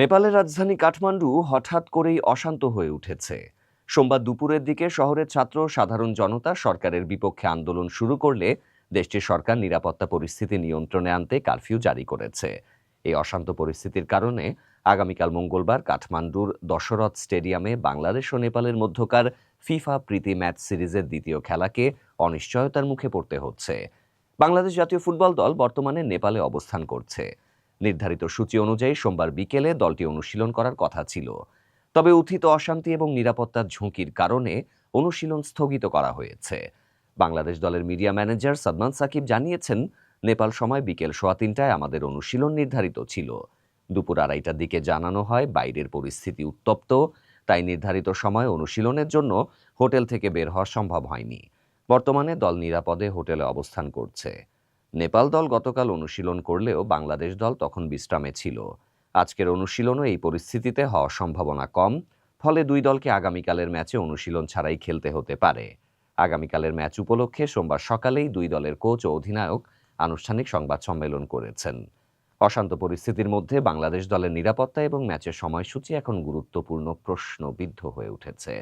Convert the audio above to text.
নেপালের রাজধানী কাঠমান্ডু হঠাৎ করেই অশান্ত হয়ে উঠেছে। সোমবার দুপুরের দিকে শহরের ছাত্র সাধারণ জনতা সরকারের বিপক্ষে আন্দোলন শুরু করলে দেশটির সরকার নিরাপত্তা পরিস্থিতি নিয়ন্ত্রণে আনতে কারফিউ জারি করেছে। এই অশান্ত পরিস্থিতির কারণে আগামীকাল মঙ্গলবার কাঠমান্ডুর দশরথ স্টেডিয়ামে বাংলাদেশ ও নেপালের মধ্যকার ফিফা প্রীতি ম্যাচ সিরিজের দ্বিতীয় খেলাকে অনিশ্চয়তার মুখে পড়তে হচ্ছে। বাংলাদেশ জাতীয় ফুটবল দল বর্তমানে নেপালে অবস্থান করছে। নির্ধারিত সূচি অনুযায়ী সোমবার বিকেলে দলটি অনুশীলন করার কথা ছিল। তবে উত্থিত অশান্তি এবং নিরাপত্তার ঝুঁকির কারণে অনুশীলন স্থগিত করা হয়েছে। বাংলাদেশ দলের মিডিয়া ম্যানেজার সাদমান সাকিব জানিয়েছেন, নেপাল সময় বিকেল সোয়া তিনটায় আমাদের অনুশীলন নির্ধারিত ছিল। দুপুর আড়াইটার দিকে জানানো হয়, বাইরের পরিস্থিতি উত্তপ্ত, তাই নির্ধারিত সময় অনুশীলনের জন্য হোটেল থেকে বের হওয়া সম্ভব হয়নি। বর্তমানে দল নিরাপদে হোটেলে অবস্থান করছে। নেপাল দল গতকাল অনুশীলন করলেও বাংলাদেশ দল তখন বিশ্রামে ছিল। আজকের অনুশীলনও এই পরিস্থিতিতে হওয়ার সম্ভাবনা কম, ফলে দুই দলকে আগামীকালের ম্যাচে অনুশীলন ছাড়াই খেলতে হতে পারে। আগামীকালের ম্যাচ উপলক্ষে সোমবার সকালেই দুই দলের কোচ ও অধিনায়ক আনুষ্ঠানিক সংবাদ সম্মেলন করেছেন। অশান্ত পরিস্থিতির মধ্যে বাংলাদেশ দলের নিরাপত্তা এবং ম্যাচের সময়সূচি এখন গুরুত্বপূর্ণ প্রশ্নবিদ্ধ হয়ে উঠেছে।